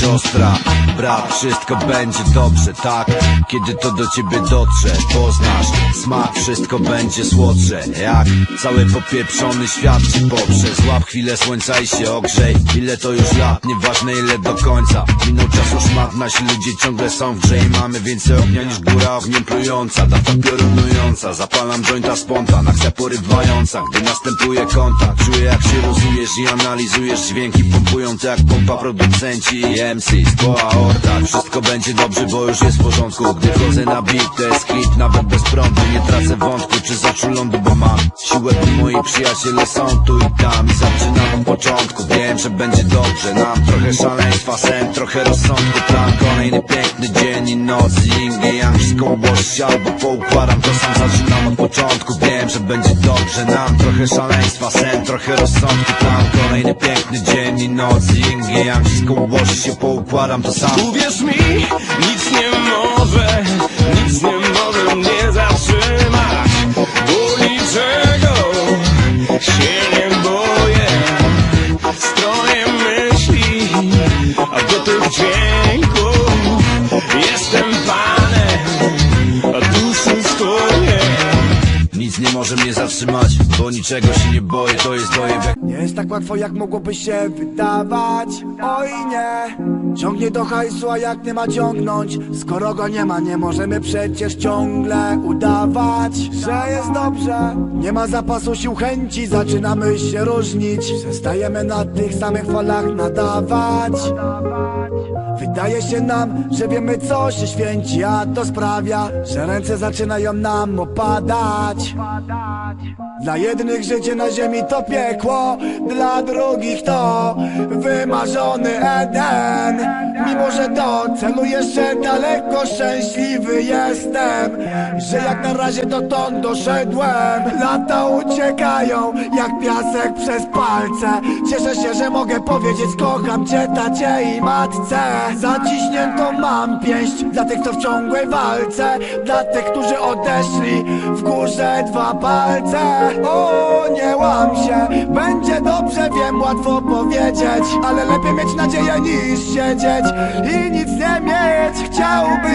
Siostra, brat, wszystko będzie dobrze, tak? Kiedy to do ciebie dotrze, Boże smak, wszystko będzie słodsze Jak cały popieprzony świat ci poprze. Złap chwilę słońca i się ogrzej Ile to już lat, nieważne ile do końca. Minął czas już mat, nasi ludzie ciągle są w grze I mamy więcej ognia niż góra ogniem plująca Data piorunująca, zapalam jointa spontan Akcja porywająca, gdy następuje kontakt Czuję jak się rozujesz i analizujesz dźwięki Pompujące jak pompa producenci i MC aortach Wszystko będzie dobrze, bo już jest w porządku. Gdy chodzę na beat, to jest hit Nawet bez prądu, nie tracę wątku Czy z oczu lądu, bo mam siłę Bo moi przyjaciele są tu i tam. I zaczynam od początku Wiem, że będzie dobrze. Nam trochę szaleństwa, sen, trochę rozsądku Plan, kolejny piękny dzień i noc Yin i yang, wszystko ułoży się Albo poukładam, to sam. Zaczynam od początku Wiem, że będzie dobrze. Nam trochę szaleństwa, sen, trochę rozsądku Plan, kolejny piękny dzień i noc Yin i yang, wszystko ułoży się Poukładam to sam. Uwierz mi, nic nie może, Nic nie może mnie zatrzymać, bo niczego się nie boję To jest dojebek Nie jest tak łatwo jak mogłoby się wydawać. Oj nie. Ciągnie do hajsu, a jak nie ma ciągnąć? Skoro go nie ma, nie możemy przecież ciągle udawać Że jest dobrze. Nie ma zapasu sił chęci, zaczynamy się różnić. Przestajemy na tych samych falach nadawać Wydaje się nam, że wiemy co się święci A to sprawia, że ręce zaczynają nam opadać. Dla jednych życie na ziemi to piekło Dla drugich to wymarzony Eden Mimo, że do celu jeszcze daleko szczęśliwy jestem Że jak na razie dotąd doszedłem. Lata uciekają jak piasek przez palce. Cieszę się, że mogę powiedzieć kocham cię tacie i matce. Zaciśniętą mam pięść dla tych co w ciągłej walce. Dla tych, którzy odeszli w górze dwa palce. O, nie łam się, będzie dobrze, wiem, łatwo powiedzieć Ale lepiej mieć nadzieję niż siedzieć i nic nie mieć Chciałbyś